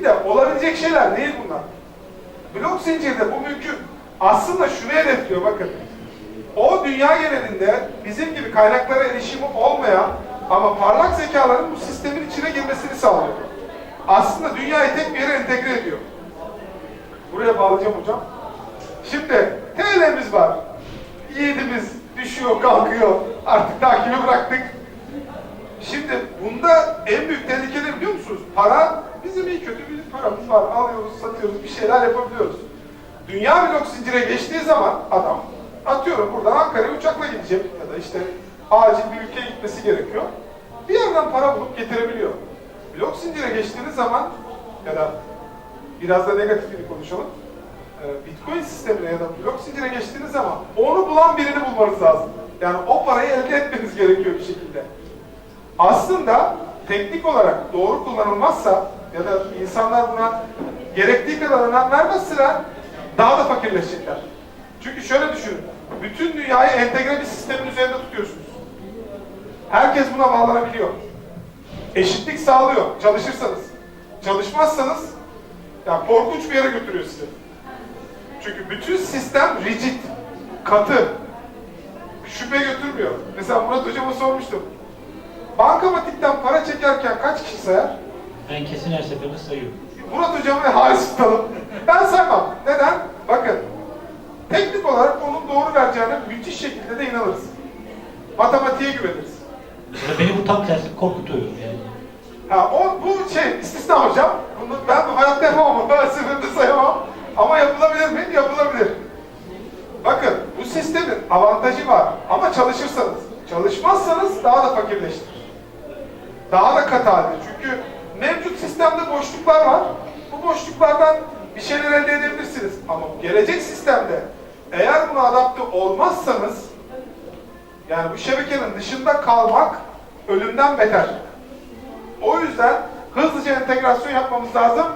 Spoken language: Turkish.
değil de olabilecek şeyler değil bunlar. Blok zincirde bu mümkün. Aslında şunu hedefliyor bakın. O dünya genelinde bizim gibi kaynaklara erişimi olmayan ama parlak zekaların bu sistemin içine girmesini sağlıyor. Aslında dünyayı tek bir yere entegre ediyor. Buraya bağlayacağım hocam. Şimdi TL'miz var. Yiğidimiz düşüyor, kalkıyor. Artık takibi bıraktık. Şimdi bunda en büyük Para, bizim iyi kötü bir paramız var. Alıyoruz, satıyoruz, bir şeyler yapabiliyoruz. Dünya blok zincire geçtiği zaman adam, atıyorum buradan Ankara'ya uçakla gidecek ya da işte acil bir ülkeye gitmesi gerekiyor. Bir yerden para bulup getirebiliyor. Blok zincire geçtiğiniz zaman ya da biraz da negatifini konuşalım. Ee, Bitcoin sistemine ya da blok zincire geçtiğiniz zaman onu bulan birini bulmanız lazım. Yani o parayı elde etmeniz gerekiyor bir şekilde. Aslında teknik olarak doğru kullanılmazsa ya da insanlar buna gerektiği kadar önem vermezseler daha da fakirleşecekler. Çünkü şöyle düşünün. Bütün dünyayı entegre bir sistemin üzerinde tutuyorsunuz. Herkes buna bağlanabiliyor. Eşitlik sağlıyor çalışırsanız. Çalışmazsanız ya korkunç bir yere götürüyor sizi. Çünkü bütün sistem rigid, katı. Şüphe götürmüyor. Mesela Murat Hocam'a sormuştum. Bankamatikten para çekerken kaç kişi sayar? Ben kesin her seferinde sayıyorum. Murat Hocam ve Halis tutalım. Ben saymam. Neden? Bakın. Teknik olarak onun doğru vereceğine müthiş şekilde de inanırız. Matematiğe güveniriz. Ya beni bu tam tersi korkutuyor yani. Ha, o, bu şey istisna hocam. Bunu ben bu hayatta yapamam. Ben seferinde sayamam. Ama yapılabilir mi? Yapılabilir. Bakın bu sistemin avantajı var. Ama çalışırsanız. Çalışmazsanız daha da fakirleştirir. Daha da halde. Çünkü mevcut sistemde boşluklar var. Bu boşluklardan bir şeyler elde edebilirsiniz. Ama gelecek sistemde eğer buna adapte olmazsanız yani bu şebekenin dışında kalmak ölümden beter. O yüzden hızlıca entegrasyon yapmamız lazım.